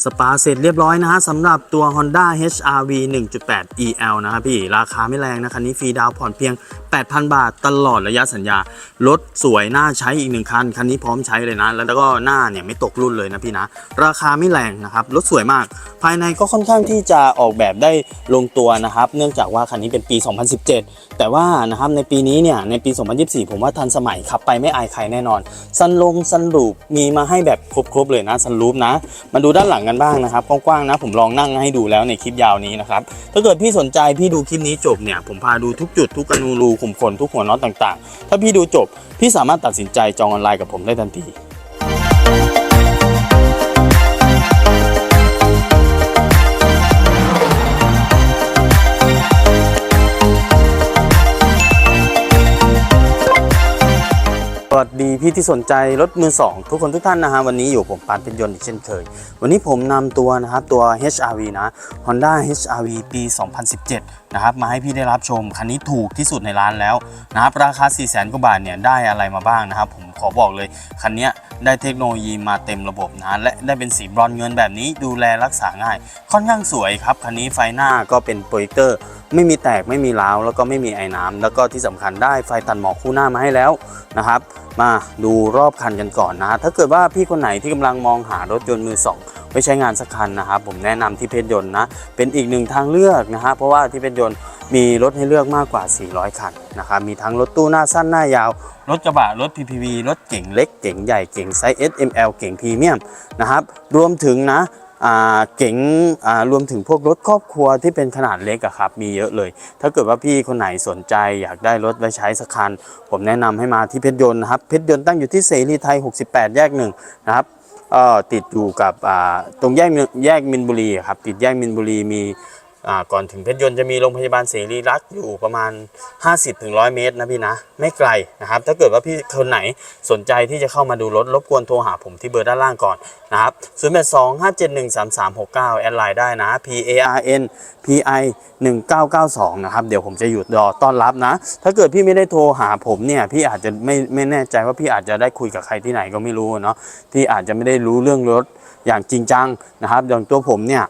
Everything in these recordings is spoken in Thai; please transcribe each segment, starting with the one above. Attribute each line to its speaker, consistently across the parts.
Speaker 1: สปาเสร็จเรียบร้อยนะฮะสำหรับตัว Honda HRV 1.8 EL นะครับพี่ ราคาไม่แรงนะคันนี้ฟรีดาวผ่อนเพียง 8,000 บาทตลอดระยะสัญญา รถสวยน่าใช้อีกหนึ่งคัน คันนี้พร้อมใช้เลยนะ แล้วก็หน้าเนี่ยไม่ตกรุ่นเลยนะพี่นะ ราคาไม่แรงนะครับ รถสวยมาก ภายในก็ค่อนข้างที่จะออกแบบได้ลงตัวนะครับ เนื่องจากว่าคันนี้เป็นปี 2017 แต่ว่านะครับในปีนี้เนี่ยในปี 2024 ผมว่าทันสมัยขับไปไม่อายใครแน่นอนซันลงซันรูปมีมาให้แบบครบๆเลยนะซันรูปนะมาดูด้านหลังกันบ้างนะครับกว้างๆนะผมลองนั่งให้ดูแล้วในคลิปยาวนี้นะครับถ้าเกิดพี่สนใจพี่ดูคลิปนี้จบเนี่ยผมพาดูทุกจุดทุกอนูรูขุมขนทุกหัวน็อตต่างๆ ถ้าพี่ดูจบพี่สามารถตัดสินใจจองออนไลน์กับผมได้ทันที วัสดีพี่ที่สนใจรถมือสองทุกคนทุกท่านนะฮะวันนี้อยู่ผมปานเป็นยนต์อีกเช่นเคย วันนี้ผมนำตัวนะครับตัว HRV นะ Honda HRV ปี 2017 นะครับมาให้พี่ได้รับชม คันนี้ถูกที่สุดในร้านแล้วนะครับราคา 4 0 0 0 0 0กว่าบาทเนี่ยได้อะไรมาบ้างนะครับ ผมขอบอกเลย คันนี้ได้เทคโนโลยีมาเต็มระบบนะและได้เป็นสีบรอนเงินแบบนี้ดูแลรักษาง่าย ค่อนข้างสวยครับ คันนี้ไฟหน้าก็เป็นโปรเจคเตอร์ ไม่มีแตกไม่มีร้าวแล้วก็ไม่มีไอ้น้ำแล้วก็ที่สำคัญได้ไฟตัดหมอกคู่หน้ามาให้แล้วนะครับ มาดูรอบคันกันก่อนนะถ้าเกิดว่าพี่คนไหนที่กำลังมองหารถยนต์มือสอง ไว้ใช้งานสักคันนะครับผมแนะนำที่เพชรยนต์นะเป็นอีกหนึ่งทางเลือกนะฮะเพราะว่าที่เพชรยนต์มีรถให้เลือกมากกว่า 400 คันนะครับมีทั้งรถตู้หน้าสั้นหน้ายาว รถกระบะรถ PPV รถเก๋งเล็กเก๋งใหญ่เก๋งไซส์ S M L เก๋งพรีเมียมนะครับรวมถึงนะเก๋งรวมถึงพวกรถครอบครัวที่เป็นขนาดเล็กอะครับมีเยอะเลย ถ้าเกิดว่าพี่คนไหนสนใจอยากได้รถไว้ใช้สักคัน ผมแนะนำให้มาที่เพชรยนต์นะครับเพชรยนต์ตั้งอยู่ที่เสรีไทย 68 แยกหนึ่งนะครับ ติดอยู่กับตรงแยกแยกมินบุรีครับติดแยกมินบุรีมี ก่อนถึงเพชรยนต์จะมีโรงพยาบาลเสรีรักษ์อยู่ประมาณ 50-100 เมตรนะพี่นะ ไม่ไกลนะครับ ถ้าเกิดว่าพี่คนไหนสนใจที่จะเข้ามาดูรถรบกวนโทรหาผมที่เบอร์ด้านล่างก่อนนะครับ0 8 2 5 7 1 3 3 6 9 แอดไลน์ได้นะ P A R N P I 1992 นะครับ เดี๋ยวผมจะอยู่รอต้อนรับนะ ถ้าเกิดพี่ไม่ได้โทรหาผมเนี่ยพี่อาจจะไม่ไม่แน่ใจว่าพี่อาจจะได้คุยกับใครที่ไหนก็ไม่รู้เนาะพี่อาจจะไม่ได้รู้เรื่องรถอย่างจริงจังนะครับอย่างตัวผมเนี่ย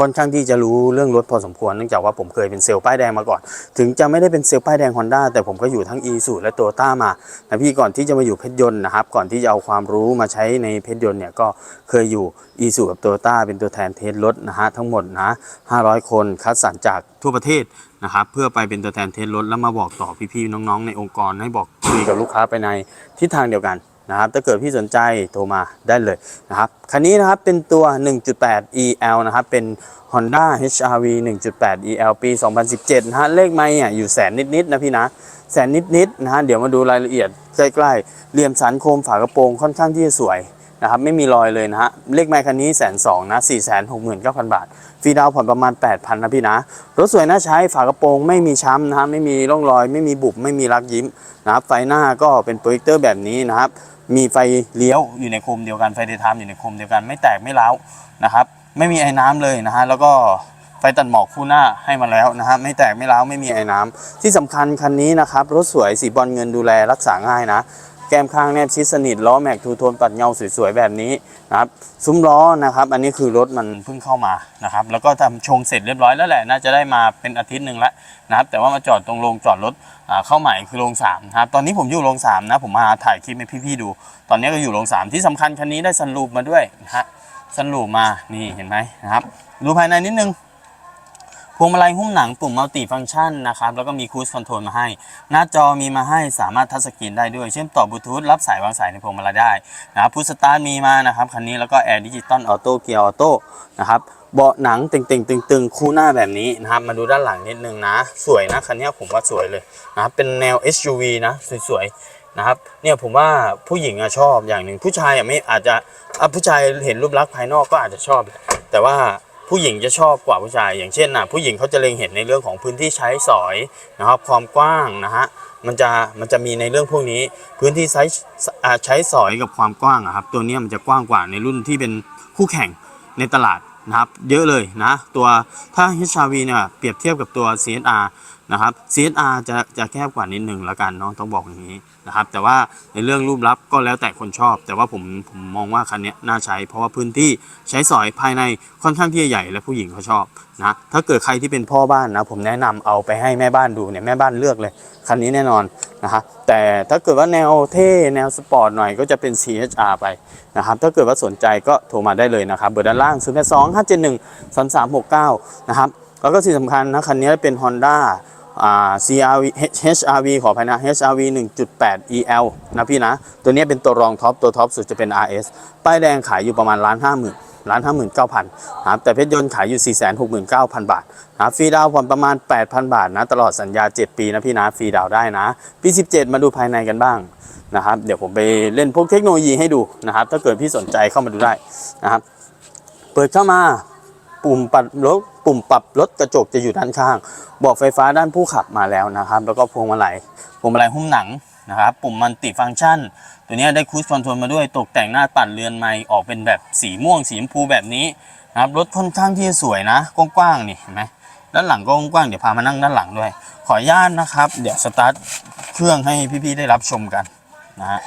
Speaker 1: ค่อนข้างที่จะรู้เรื่องรถพอสมควรเนื่องจากว่าผมเคยเป็นเซลล์ป้ายแดงมาก่อน ถึงจะไม่ได้เป็นเซลล์ป้ายแดง Honda แต่ผมก็อยู่ทั้ง e สูและโตต้ามานะพี่ก่อนที่จะมาอยู่เพชรยนต์นะครับก่อนที่จะเอาความรู้มาใช้ในเพชรยนต์เนี่ยก็เคยอยู่ e สูกับโตต้าเป็นตัวแทนเทสรถนะฮะทั้งหมดนะ500 คนคัดสรรจากทั่วประเทศนะครับเพื่อไปเป็นตัวแทนเทสรถแล้วมาบอกต่อพี่ๆน้องๆ ในองค์กรให้บอกคุยกับลูกค้าไปในทิศทางเดียวกัน นะครับถ้าเกิดพี่สนใจโทรมาได้เลยนะครับคันนี้นะครับเป็นตัว 1.8 EL นะครับเป็น Honda HRV 1.8 EL ปี 2017 นะฮะเลขไม่อ่ยอยู่แสนนิดๆนะพี่นะแสนนิดๆนะฮะเดี๋ยวมาดูรายละเอียดใกล้ๆเหลี่ยมสันโคมฝากระโปรงค่อนข้างที่จะสวย นะครับไม่มีรอยเลยนะฮะเลขไม้คันนี้แสนสองนะ4 6 9 0 0 0บาทฟรีดาวผ่อนประมาณ 8,000นะพี่นะรถสวยน่าใช้ฝากระโปรงไม่มีช้ำนะฮะไม่มีร่องรอย ไม่มีบุบไม่มีรักยิ้มนะครับไฟหน้าก็เป็นโปรเจคเตอร์แบบนี้นะครับมีไฟเลี้ยวอยู่ในโคมเดียวกันไฟเดย์ไทม์อยู่ในโคมเดียวกันไม่แตกไม่ร้านะครับไม่มีไอ้น้ำเลยนะฮะแล้วก็ไฟตัดหมอกคู่หน้าให้มาแล้วนะฮะไม่แตกไม่ร้าไม่มีไอ้น้ำที่สำคัญคันนี้นะครับรถสวยสีบอลเงินดูแลรักษาง่ายนะ แก้มข้างแนบชิดสนิทล้อแม็กทูโทนปัดเงาสวยๆแบบนี้นะครับซุ้มล้อนะครับ อันนี้คือรถมันเพิ่งเข้ามานะครับ แล้วก็ทำชงเสร็จเรียบร้อยแล้วแหละน่าจะได้มาเป็นอาทิตย์หนึ่งแล้วนะครับ แต่ว่ามาจอดตรงโรงจอดรถเข้าใหม่คือโรงสามครับตอนนี้ผมอยู่โรงสามนะผมมาถ่ายคลิปให้พี่ๆดู ตอนนี้ก็อยู่โรงสามที่สำคัญคันนี้ได้ซันรูปมาด้วยนะฮะซันรูปมานี่เห็นไหมนะครับดูภายในนิดนึง พวงมาลัยหุ้มหนังปุ่มมัลติฟังก์ชันนะครับแล้วก็มีคูสคอนโทรลมาให้ หน้าจอมีมาให้สามารถทัชสกรีนได้ด้วย เชื่อมต่อบลูทูธรับสายวางสายในพวงมาลัยได้นะครับพุชสตาร์ทมีมานะครับคันนี้แล้วก็แอร์ดิจิตอลออโต้เกียร์ออโต้นะครับเบาะหนังเต่งๆตึงๆคู่หน้าแบบนี้นะครับมาดูด้านหลังนิดนึงนะ สวยนะคันนี้ผมว่าสวยเลยนะครับเป็นแนว SUV นะสวยๆนะครับเนี่ยผมว่าผู้หญิงอะชอบอย่างหนึ่งผู้ชายอะไม่อาจจะผู้ชายเห็นรูปลักษณ์ภายนอกก็อาจจะชอบ แต่ว่า ผู้หญิงจะชอบกว่าผู้ชาย อย่างเช่นนะผู้หญิงเขาจะเล็งเห็นในเรื่องของพื้นที่ใช้สอยนะครับความกว้างนะฮะมันจะมันจะมีในเรื่องพวกนี้ พื้นที่ใช้ใช้สอยกับความกว้างอะครับตัวนี้มันจะกว้างกว่าในรุ่นที่เป็นคู่แข่งในตลาดนะครับเยอะเลยนะตัวถ้า HRV เนี่ยเปรียบเทียบกับตัว CSR นะครับ CSR จะจะแคบกว่านิดนึงแล้วกันเนาะต้องบอกอย่างนี้นะครับ แต่ว่าในเรื่องรูปลักษณ์ก็แล้วแต่คนชอบ แต่ว่าผมผมมองว่าคันนี้น่าใช้ เพราะว่าพื้นที่ใช้สอยภายในค่อนข้างที่จะใหญ่และผู้หญิงเขาชอบนะถ้าเกิดใครที่เป็นพ่อบ้านนะผมแนะนำเอาไปให้แม่บ้านดูเนี่ยแม่บ้านเลือกเลยคันนี้แน่นอนนะฮะแต่ถ้าเกิดว่าแนวเท่แนวสปอร์ตหน่อยก็จะเป็น CHR ไปนะครับถ้าเกิดว่าสนใจก็โทรมาได้เลยนะครับเบอร์ด้านล่าง0 8 2 5 7 1 3 3 6 9นะครับแล้วก็สิ่งสำคัญนะคันนี้เป็น Honda อ่า CRV HRV ขอภัยนะ HRV 1.8 EL นะพี่นะ ตัวนี้เป็นตัวรองท็อป ตัวท็อปสุดจะเป็น RS ป้ายแดงขายอยู่ประมาณล้านห้าหมื่นล้านห้าหมื่นเก้าพันนะครับแต่เพชรยนต์ขายอยู่4 6 9 0 0 0บาทนะครับฟรีดาวน์ผ่อนประมาณ8,000บาทนะ ตลอดสัญญา7ปีนะพี่นะฟรีดาวน์ได้นะ ปี17มาดูภายในกันบ้างนะครับ เดี๋ยวผมไปเล่นพวกเทคโนโลยีให้ดูนะครับ ถ้าเกิดพี่สนใจเข้ามาดูได้นะครับ เปิดเข้ามา ปุ่มปรับรถปุ่มปรับรถกระจกจะอยู่ด้านข้าง บอกไฟฟ้าด้านผู้ขับมาแล้วนะครับ แล้วก็พวงมาลัยพวงมาลัยหุ้มหนังนะครับ ปุ่มมันติฟังก์ชัน ตัวนี้ได้คูสคอนโทรลมาด้วยตกแต่งหน้าปัดเรือนไม้ออกเป็นแบบสีม่วงสีชมพูแบบนี้นะครับรถค่อนข้างที่จะสวยนะกว้างๆนี่เห็นไหมด้านหลังก็กว้างๆเดี๋ยวพามานั่งด้านหลังด้วย ขออนุญาตนะครับ เดี๋ยวสตาร์ทเครื่องให้พี่ๆได้รับชมกันนะฮะ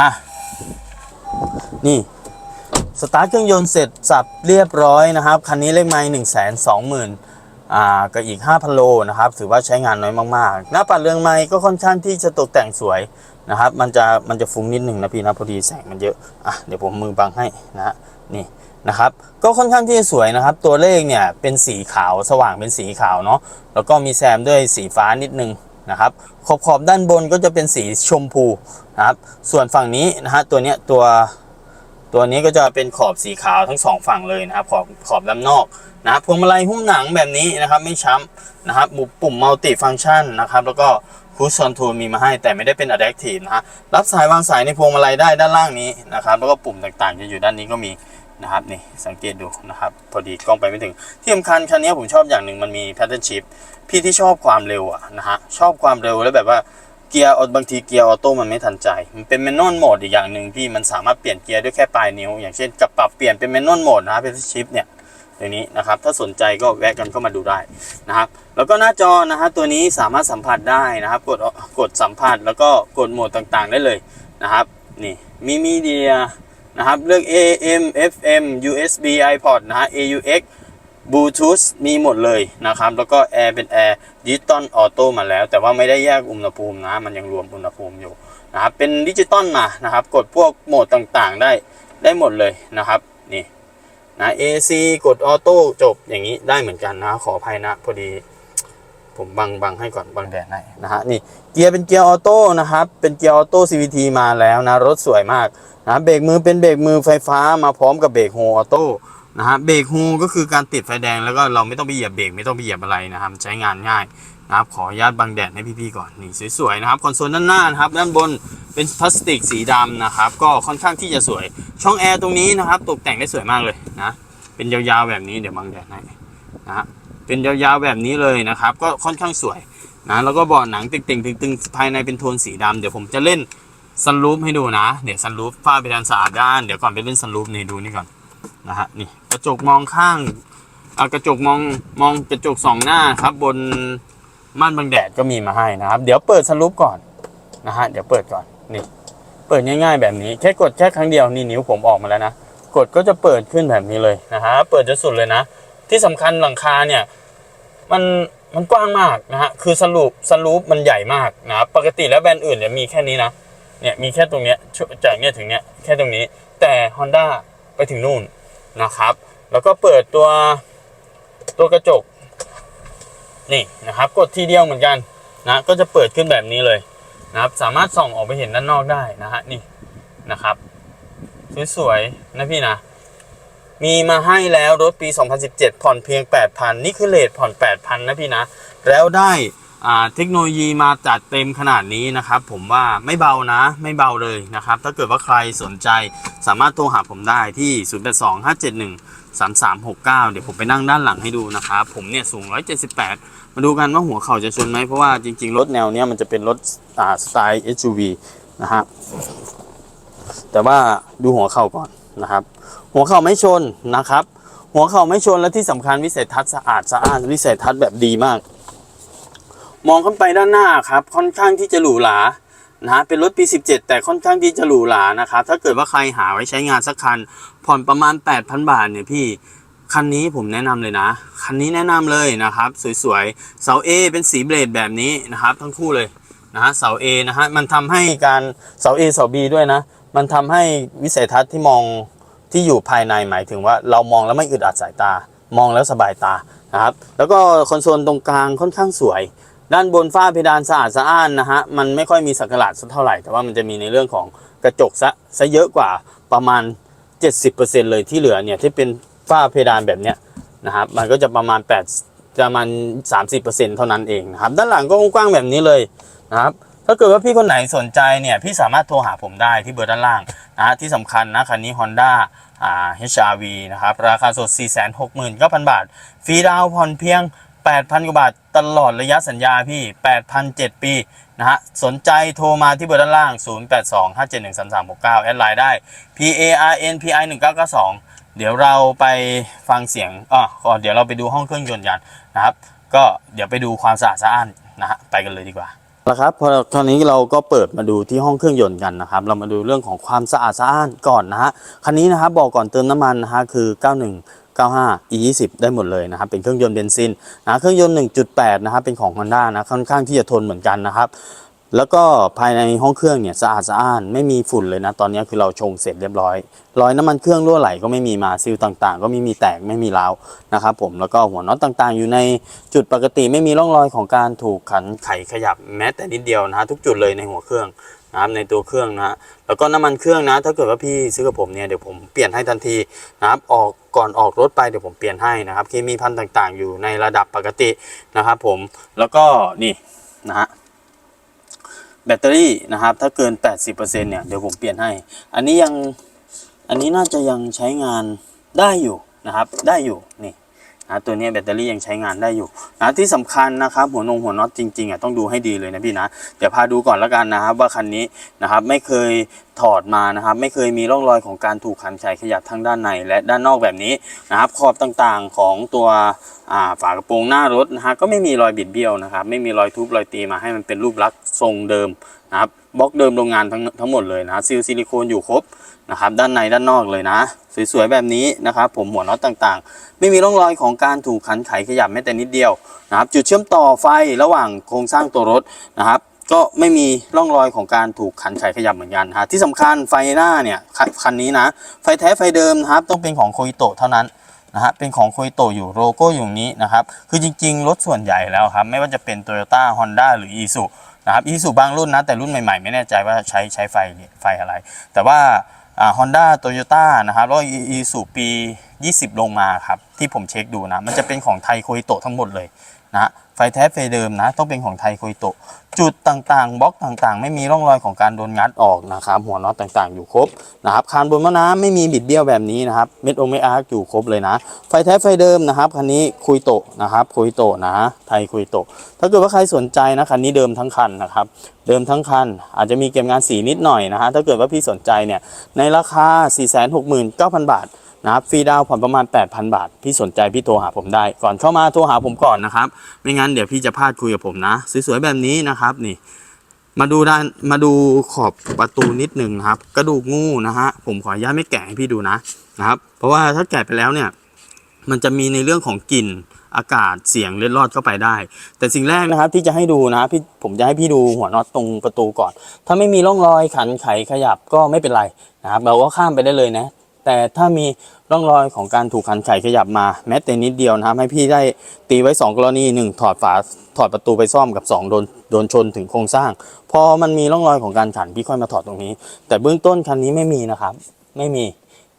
Speaker 1: อะนี่ สตาร์ทเครื่องยนต์เสร็จสับเรียบร้อยนะครับ คันนี้เลขไม้หนึ่งแสนสองหมื่นอ่ากับอีก 5,000 โลนะครับ ถือว่าใช้งานน้อยมากๆ หน้าปัดเรืองไม้ก็ค่อนข้างที่จะตกแต่งสวยนะครับ มันจะมันจะฟุ้งนิดหนึ่งนะพี่นะพอดีแสงมันเยอะอะเดี๋ยวผมมือบังให้นะฮะนี่นะครับ ก็ค่อนข้างที่จะสวยนะครับ ตัวเลขเนี่ยเป็นสีขาวสว่างเป็นสีขาวเนาะแล้วก็มีแซมด้วยสีฟ้านิดนึงนะครับขอบขอบด้านบนก็จะเป็นสีชมพูนะครับ ส่วนฝั่งนี้นะฮะตัวเนี้ยตัว ตัวนี้ก็จะเป็นขอบสีขาวทั้งสองฝั่งเลยนะครับ ขอบขอบด้านนอกนะครับพวงมาลัยหุ้มหนังแบบนี้นะครับ ไม่ช้ำนะครับมุปุ่มมัลติฟัง c t ชันนะครับ แล้วก็คูชอนโทมีมาให้แต่ไม่ได้เป็น Adaptive นะฮะรับสายวางสายในพวงมาลัยได้ด้านล่างนี้นะครับ แล้วก็ปุ่มต่างๆจะอยู่ด้านนี้ก็มีนะครับนี่สังเกตดูนะครับ พอดีกล้องไปไม่ถึง ที่สำคัญคันนี้ผมชอบอย่างหนึ่งมันมี Pattern Shift พี่ที่ชอบความเร็วอะนะฮะชอบความเร็วแล้วแบบว่า เกียร์บางทีเกียร์ออโต้มันไม่ทันใจ มันเป็นแมนนวลโหมดอีกอย่างหนึ่งพี่มันสามารถเปลี่ยนเกียร์ด้วยแค่ปลายนิ้ว อย่างเช่นกับปรับเปลี่ยนเป็นแมนนวลโหมดนะเป็นชิปเนี่ยตัวนี้นะครับถ้าสนใจก็แวะกันเข้ามาดูได้นะครับแล้วก็หน้าจอนะฮะตัวนี้สามารถสัมผัสได้นะครับ กดกดสัมผัสแล้วก็กดโหมดต่างๆ ได้เลยนะครับนี่มีมีเดียนะครับเลือก AM FM USB iPod นะฮะ AUX บลูทูธมีหมดเลยนะครับ แล้วก็แอร์เป็นแอร์ดิจิตอลออโต้มาแล้ว แต่ว่าไม่ได้แยกอุณหภูมินะ มันยังรวมอุณหภูมิอยู่นะครับเป็นดิจิตอลมานะครับ กดพวกโหมดต่างๆ ได้ได้หมดเลยนะครับนี่นะ AC กดออโต้จบอย่างนี้ได้เหมือนกันนะ ขออภัยนะพอดี ผมบังบังให้ก่อนบังแดดให้นะฮะนี่เกียร์เป็นเกียร์ออโต้นะครับ เป็นเกียร์ออโต้ CVT มาแล้วนะ รถสวยมากนะเบรกมือเป็นเบรกมือไฟฟ้ามาพร้อมกับเบรกโฮออโต้ นะฮะเบรกฮูก็คือการติดไฟแดงแล้วก็เราไม่ต้องไปเหยียบเบรกไม่ต้องไปเหยียบอะไรนะครับใช้งานง่ายนะครับขออนุญาตบังแดดให้พี่ๆก่อนนี่สวยๆนะครับคอนโซลด้านหน้านะครับด้านบนเป็นพลาสติกสีดำนะครับก็ค่อนข้างที่จะสวย ช่องแอร์ตรงนี้นะครับตกแต่งได้สวยมากเลยนะเป็นยาวๆแบบนี้เดี๋ยวบังแดดให้นะเป็นยาวๆแบบนี้เลยนะครับก็ค่อนข้างสวยนะแล้วก็เบาะหนังติ่งๆตึงๆภายในเป็นโทนสีดำเดี๋ยวผมจะเล่นซันรูฟให้ดูนะเดี๋ยวซันรูฟฝ้าเพดานสะอาดด้านเดี๋ยวก่อนไปเล่นซันรูฟนี่ดูนี่ก่อน นะฮะนี่กระจกมองข้างอะกระจกมองมองกระจกสองหน้าครับบนม่านบังแดดก็มีมาให้นะครับ เดี๋ยวเปิดสรุปก่อนนะฮะเดี๋ยวเปิดก่อนนี่เปิดง่ายๆแบบนี้แค่กดแค่ครั้งเดียวนี่นิ้วผมออกมาแล้วนะกดก็จะเปิดขึ้นแบบนี้เลยนะฮะเปิดจนสุดเลยนะ ที่สำคัญหลังคาเนี่ยมันมันกว้างมากนะฮะคือสรุปสรุปมันใหญ่มากนะปกติแล้วแบรนด์อื่นเนี่ยมีแค่นี้นะเนี่ยมีแค่ตรงเนี้ยจากเนี้ยถึงเนี้ยแค่ตรงนี้แต่ Honda ไปถึงนู่น นะครับ แล้วก็เปิดตัวตัวกระจกนี่นะครับ กดทีเดียวเหมือนกันนะก็จะเปิดขึ้นแบบนี้เลยนะครับ สามารถส่องออกไปเห็นด้านนอกได้นะฮะนี่นะครับสวยๆนะพี่นะ มีมาให้แล้วรถปี 2017 ผ่อนเพียง 8,000 นี่คือเลทผ่อน 8,000 นะพี่นะ แล้วได้ เทคโนโลยีมาจัดเต็มขนาดนี้นะครับ ผมว่าไม่เบานะ ไม่เบาเลยนะครับ ถ้าเกิดว่าใครสนใจสามารถโทรหาผมได้ที่ 082571 3369 เดี๋ยวผมไปนั่งด้านหลังให้ดูนะครับผมเนี่ยสูง 178 มาดูกันว่าหัวเข่าจะชนไหมเพราะว่าจริง ๆ รถแนวเนี้ยมันจะเป็นรถอ่าสไตล์ SUV นะฮะแต่ว่าดูหัวเข่าก่อนนะครับ หัวเข่าไม่ชนนะครับ หัวเข่าไม่ชนและที่สำคัญวิสัยทัศน์สะอาดสะอ้านวิสัยทัศน์แบบดีมาก มองขึ้นไปด้านหน้าครับค่อนข้างที่จะหรูหรานะฮะเป็นรถปี 17 แต่ค่อนข้างที่จะหรูหรานะครับถ้าเกิดว่าใครหาไว้ใช้งานสักคัน ผ่อนประมาณ 8,000 บาทเนี่ยพี่คันนี้ผมแนะนำเลยนะ คันนี้แนะนำเลยนะครับ สวยๆ เสา A เป็นสีเบลดแบบนี้นะครับ ทั้งคู่เลยนะฮะเสา A นะฮะมันทำให้การเสา A เสา B ด้วยนะ มันทำให้วิสัยทัศน์ที่มองที่อยู่ภายในหมายถึงว่าเรามองแล้วไม่อึดอัดสายตา มองแล้วสบายตานะครับ แล้วก็คอนโซลตรงกลางค่อนข้างสวย ด้านบนฝ้าเพดานสะอาดสะอ้านนะฮะมันไม่ค่อยมีสักหลาดสักเท่าไหร่แต่ว่ามันจะมีในเรื่องของกระจกซะซะเยอะกว่าประมาณ 70%เลยที่เหลือเนี่ยที่เป็นฝ้าเพดานแบบเนี้ยนะครับมันก็จะประมาณ8ประมาณ 30%เท่านั้นเองนะครับด้านหลังก็กว้างแบบนี้เลยนะครับถ้าเกิดว่าพี่คนไหนสนใจเนี่ยพี่สามารถโทรหาผมได้ที่เบอร์ด้านล่างนะที่สำคัญนะคันนี้ Honda อ่า HRV นะครับราคาสด 469,000 บาท ฟรีดาวน์ผ่อนเพียง 8,000 กว่าบาทตลอดระยะสัญญาพี่ 8,007 ปีนะฮะ สนใจโทรมาที่เบอร์ด้านล่าง 0825713369 แอดไลน์ได้ P A R N P I 1992 เดี๋ยวเราไปฟังเสียงอะก่อนเดี๋ยวเราไปดูห้องเครื่องยนต์กันนะครับ ก็เดี๋ยวไปดูความสะอาดสะอ้านนะฮะ ไปกันเลยดีกว่าแล้วครับพอตอนนี้เราก็เปิดมาดูที่ห้องเครื่องยนต์กันนะครับ เรามาดูเรื่องของความสะอาดสะอ้านก่อนนะฮะ คันนี้นะครับบอกก่อนเติมน้ำมันนะฮะคือ 91 95 E20 ได้หมดเลยนะครับ เป็นเครื่องยนต์เบนซินนะเครื่องยนต์ 1.8 นะครับ เป็นของ Honda นะ ค่อนข้างที่จะทนเหมือนกันนะครับ แล้วก็ภายในห้องเครื่องเนี่ยสะอาดสะอ้านไม่มีฝุ่นเลยนะ ตอนนี้คือเราชงเสร็จเรียบร้อย รอยน้ำมันเครื่องรั่วไหลก็ไม่มีมาซิลต่างๆ ก็ไม่มีแตกไม่มีร้าวนะครับผม แล้วก็หัวน็อตต่างๆ อยู่ในจุดปกติไม่มีร่องรอยของการถูกขันไขขยับแม้แต่นิดเดียวนะฮะทุกจุดเลยในหัวเครื่อง นะครับในตัวเครื่องนะฮะแล้วก็น้ำมันเครื่องนะ ถ้าเกิดว่าพี่ซื้อกับผมเนี่ยเดี๋ยวผมเปลี่ยนให้ทันทีนะครับออกก่อนออกรถไปเดี๋ยวผมเปลี่ยนให้นะครับเคมีพันต่างๆ อยู่ในระดับปกตินะครับผมแล้วก็นี่นะฮะแบตเตอรี่นะครับถ้าเกิน 80%เนี่ยเดี๋ยวผมเปลี่ยนให้ อันนี้ยังอันนี้น่าจะยังใช้งานได้อยู่นะครับ ได้อยู่นี่ นะตัวนี้แบตเตอรี่ยังใช้งานได้อยู่นะที่สำคัญนะครับหัวนงหัวน็อตจริงๆอะต้องดูให้ดีเลยนะพี่นะเดี๋ยวพาดูก่อนแล้วกันนะครับ ว่าคันนี้นะครับไม่เคยถอดมานะครับ ไม่เคยมีร่องรอยของการถูกขันไขขยับทั้งด้านในและด้านนอกแบบนี้นะครับ ขอบต่างๆของตัวฝากระโปรงหน้ารถนะฮะก็ไม่มีรอยบิดเบี้ยวนะครับ ไม่มีรอยทุบรอยตีมาให้มันเป็นรูปลักษณ์ทรงเดิมนะครับ บล็อกเดิมโรงงานทั้งทั้งหมดเลยนะซีลซิลิโคนอยู่ครบนะครับด้านในด้านนอกเลยนะ สวยๆแบบนี้นะครับผมหัวน็อตต่างๆ ไม่มีร่องรอยของการถูกขันไขขยับแม้แต่นิดเดียวนะครับจุดเชื่อมต่อไฟระหว่างโครงสร้างตัวรถนะครับก็ไม่มีร่องรอยของการถูกขันไขขยับเหมือนกันฮะที่สำคัญไฟหน้าเนี่ยคันคันนี้นะ ไฟแท้ไฟเดิมนะครับต้องเป็นของโคอิโตะเท่านั้นนะฮะเป็นของโค i โตอยู่โลโก้อยู่นี้นะครับคือจริงๆ รถส่วนใหญ่แล้วครับไม่ว่าจะเป็น Toyota Honda หรือ i s u นะครับอีสุบางรุ่นนะ แต่รุ่นใหม่ๆ ไม่แน่ใจว่าใช้ใช้ไฟไฟอะไร แต่ว่าฮอนด้าโตโยต้านะครับแล้วอีสุปี 20 ลงมาครับ ที่ผมเช็คดูนะ มันจะเป็นของไทยโค i โตทั้งหมดเลยนะ ไฟแท้ไฟเดิมนะ ต้องเป็นของไทยโค i โต จุดต่างๆบล็อกต่างๆ ไม่มีร่องรอยของการโดนงัดออกนะครับ หัวน็อตต่างๆ อยู่ครบนะครับคานบนมะน้ำไม่มีบิดเบี้ยวแบบนี้นะครับ เม็ดองเม็ดอาร์อยู่ครบเลยนะ ไฟแท้ไฟเดิมนะครับคันนี้คุยโตนะครับคุยโตนะ ไทยคุยโต ถ้าเกิดว่าใครสนใจนะคันนี้เดิมทั้งคันนะครับ เดิมทั้งคัน อาจจะมีเก็บงานสีนิดหน่อยนะฮะถ้าเกิดว่าพี่สนใจเนี่ยในราคา 469,000 บาท นะครับฟรีดาวผ่อนประมาณ 8,000 บาท พี่สนใจพี่โทรหาผมได้ ก่อนเข้ามาโทรหาผมก่อนนะครับ ไม่งั้นเดี๋ยวพี่จะพลาดคุยกับผมนะ สวยๆแบบนี้นะครับนี่ มาดูด้านมาดูขอบประตูนิดหนึ่งนะครับ กระดูกงูนะฮะผมขออนุญาตไม่แกะให้พี่ดูนะนะครับ เพราะว่าถ้าแกะไปแล้วเนี่ย มันจะมีในเรื่องของกลิ่นอากาศเสียงเล็ดลอดเข้าไปได้ แต่สิ่งแรกนะครับที่จะให้ดูนะพี่ผมจะให้พี่ดูหัวน็อตตรงประตูก่อน ถ้าไม่มีร่องรอยขันไขขยับก็ไม่เป็นไรนะครับเราก็ข้ามไปได้เลยนะ แต่ถ้ามีร่องรอยของการถูกขันไขขยับมาแม้แต่นิดเดียวนะครับ ให้พี่ได้ตีไว้ 2 กรณีหนึ่งถอดฝาถอดประตูไปซ่อมกับ 2 โดนโดนชนถึงโครงสร้าง พอมันมีร่องรอยของการขันพี่ค่อยมาถอดตรงนี้ แต่เบื้องต้นคันนี้ไม่มีนะครับ ไม่มี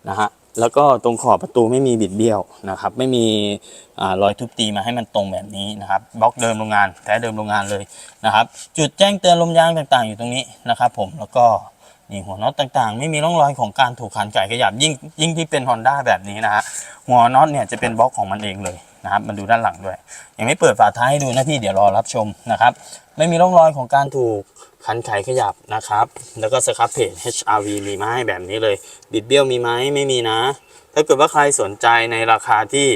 Speaker 1: นะฮะแล้วก็ตรงขอบประตูไม่มีบิดเบี้ยวนะครับ ไม่มีอารอยทุบตีมาให้มันตรงแบบนี้นะครับบล็อกเดิมโรงงานแท้เดิมโรงงานเลยนะครับ จุดแจ้งเตือนลมยางต่างๆ อยู่ตรงนี้นะครับ ผมแล้วก็ นี่หัวน็อตต่างๆ ไม่มีร่องรอยของการถูกขันไก่ขยับยิ่งยิ่งที่เป็น Honda แบบนี้นะฮะหัวน็อตเนี่ยจะเป็นบล็อกของมันเองเลยนะครับมันดูด้านหลังด้วย ยังไม่เปิดฝาท้ายให้ดูนะพี่เดี๋ยวรอรับชมนะครับ ไม่มีร่องรอยของการถูกขันไขขยับนะครับ แล้วก็สครับเพจ HRV มีมาให้แบบนี้เลย บิดเบี้ยวมีไหมไม่มีนะ ถ้าเกิดว่าใครสนใจในราคาที่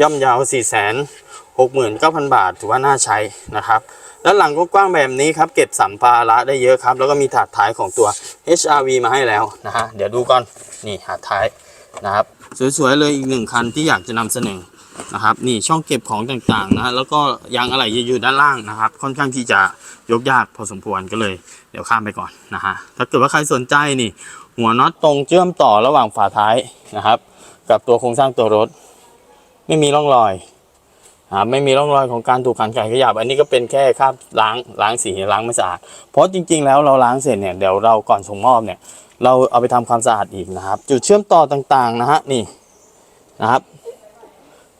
Speaker 1: ย่อมเยาว4 6 9 0 0 0 บาท ถือว่าน่าใช้นะครับด้านหลังก็กว้างแบบนี้ครับ เก็บสัมภาระได้เยอะครับ แล้วก็มีถาดท้ายของตัว HRV มาให้แล้วนะฮะเดี๋ยวดูก่อนนี่ถาดท้ายนะครับ สวยๆเลยอีกหนึ่งคันที่อยากจะนำเสนอนะครับนี่ช่องเก็บของต่างๆนะแล้วก็ยางอะไหล่อยู่ด้านล่างนะครับ ค่อนข้างที่จะยกยากพอสมควรก็เลย เดี๋ยวข้ามไปก่อนนะฮะถ้าเกิดว่าใครสนใจนี่ หัวน็อตตรงเชื่อมต่อระหว่างฝาท้ายนะครับ กับตัวโครงสร้างตัวรถ ไม่มีร่องรอย ครับไม่มีร่องรอยของการถูกขันไก่ขยับ อันนี้ก็เป็นแค่คราบล้างล้างสีล้างไม่สะอาดเพราะจริง ๆ แล้วเราล้างเสร็จเนี่ยเดี๋ยวเราก่อนส่งมอบเนี่ย เราเอาไปทำความสะอาดอีกนะครับ จุดเชื่อมต่อต่างๆนะฮะนี่นะครับ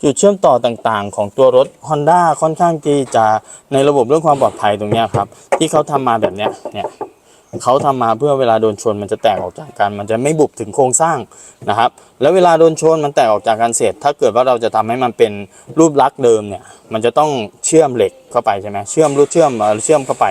Speaker 1: จุดเชื่อมต่อต่างๆ ของตัวรถ Honda ค่อนข้างที่จะในระบบเรื่องความปลอดภัยตรงนี้ครับ ที่เขาทำมาแบบเนี้ยเนี่ย เขาทำมาเพื่อเวลาโดนชนมันจะแตกออกจากกัน มันจะไม่บุบถึงโครงสร้างนะครับ แล้วเวลาโดนชนมันแตกออกจากกันเสร็จ ถ้าเกิดว่าเราจะทำให้มันเป็นรูปลักษณ์เดิมเนี่ย มันจะต้องเชื่อมเหล็กเข้าไปใช่ไหมเชื่อมรูดเชื่อมเชื่อมเข้าไป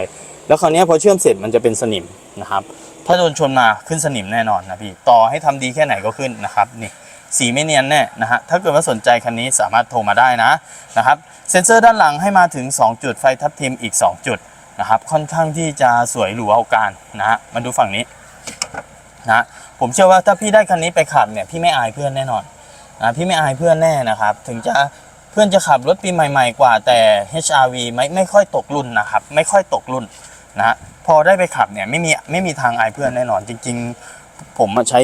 Speaker 1: แล้วคราวนี้พอเชื่อมเสร็จมันจะเป็นสนิมนะครับ ถ้าโดนชนมาขึ้นสนิมแน่นอนนะพี่ ต่อให้ทำดีแค่ไหนก็ขึ้นนะครับนี่สีไม่เนียนแน่นะฮะ ถ้าเกิดว่าสนใจคันนี้สามารถโทรมาได้นะนะครับ เซ็นเซอร์ด้านหลังให้มาถึง 2 จุด ไฟทับทิมอีก 2 จุด นะครับค่อนข้างที่จะสวยหรูเอาการนะฮะมาดูฝั่งนี้นะผมเชื่อว่าถ้าพี่ได้คันนี้ไปขับเนี่ยพี่ไม่อายเพื่อนแน่นอนนะพี่ไม่อายเพื่อนแน่นะครับ ถึงจะเพื่อนจะขับรถปีใหม่ๆกว่าแต่ HRV ไม่ไม่ค่อยตกรุ่นนะครับ ไม่ค่อยตกรุ่นนะพอได้ไปขับเนี่ยไม่มีไม่มีทางอายเพื่อนแน่นอน จริง ๆ ผมใช้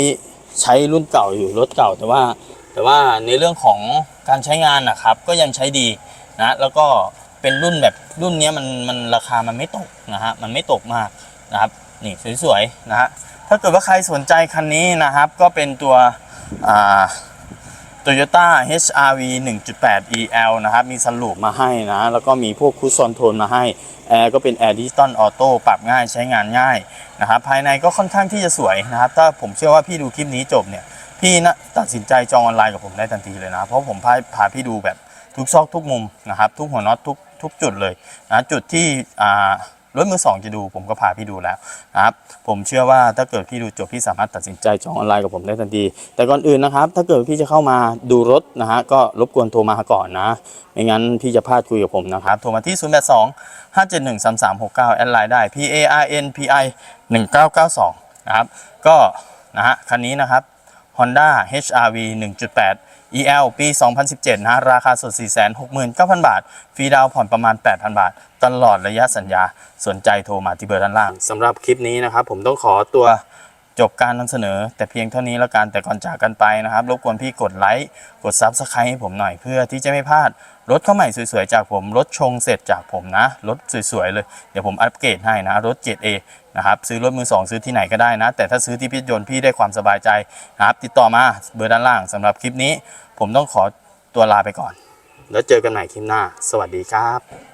Speaker 1: ใช้รุ่นเก่าอยู่รถเก่า แต่ว่าแต่ว่าในเรื่องของการใช้งานนะครับ ก็ยังใช้ดีนะแล้วก็ เป็นรุ่นแบบรุ่นนี้มันมันราคามันไม่ตกนะฮะมันไม่ตกมากนะครับนี่สวยๆนะฮะถ้าเกิดว่าใครสนใจคันนี้นะครับ ก็เป็นตัวอ่า Toyota HRV 1.8 EL นะครับ มีสลูปมาให้นะ แล้วก็มีพวกคูชอนโทนมาให้ แอร์ก็เป็นแอร์ดิจิตอลออโต้ปรับง่ายใช้งานง่ายนะครับ ภายในก็ค่อนข้างที่จะสวยนะครับ ถ้าผมเชื่อว่าพี่ดูคลิปนี้จบเนี่ย พี่นะตัดสินใจจองออนไลน์กับผมได้ทันทีเลยนะ เพราะผมพาพาพี่ดูแบบ ทุกซอกทุกมุมนะครับ ทุกหัวน็อตทุกทุกจุดเลยนะจุดที่รถมือสองจะดูผมก็พาพี่ดูแล้วนะครับผมเชื่อว่าถ้าเกิดพี่ดูจบพี่สามารถตัดสินใจจองออนไลน์กับผมได้ทันที แต่ก่อนอื่นนะครับ ถ้าเกิดพี่จะเข้ามาดูรถนะฮะก็รบกวนโทรมาก่อนนะ ไม่งั้นพี่จะพลาดคุยกับผมนะครับ โทรมาที่ 0 8 2 5 7 1 3 3 6 9 แอดไลน์ได้ P A R N P I 1992นะครับก็นะฮะคันนี้นะครับ Honda HRV 1.8 EL ปี 2017 นะราคาสด 469,000 บาท ฟรีดาวผ่อนประมาณ 8,000 บาท ตลอดระยะสัญญา สนใจโทรมาที่เบอร์ด้านล่างสำหรับคลิปนี้นะครับ ผมต้องขอตัว จบการนำเสนอ แต่เพียงเท่านี้แล้วกันแต่ก่อนจากกันไปนะครับ รบกวนพี่กดไลค์กด Subscribe ให้ผมหน่อยเพื่อที่จะไม่พลาดรถเข้าใหม่สวยๆจากผมรถชงเสร็จจากผมนะรถสวยๆเลย เดี๋ยวผมอัปเกรดให้นะรถ 7A นะครับซื้อรถมือ 2 ซื้อที่ไหนก็ได้นะ แต่ถ้าซื้อที่พิจยนพี่ได้ความสบายใจนะครับ ติดต่อมาเบอร์ด้านล่างสำหรับคลิปนี้ ผมต้องขอตัวลาไปก่อน แล้วเจอกันใหม่คลิปหน้า สวัสดีครับ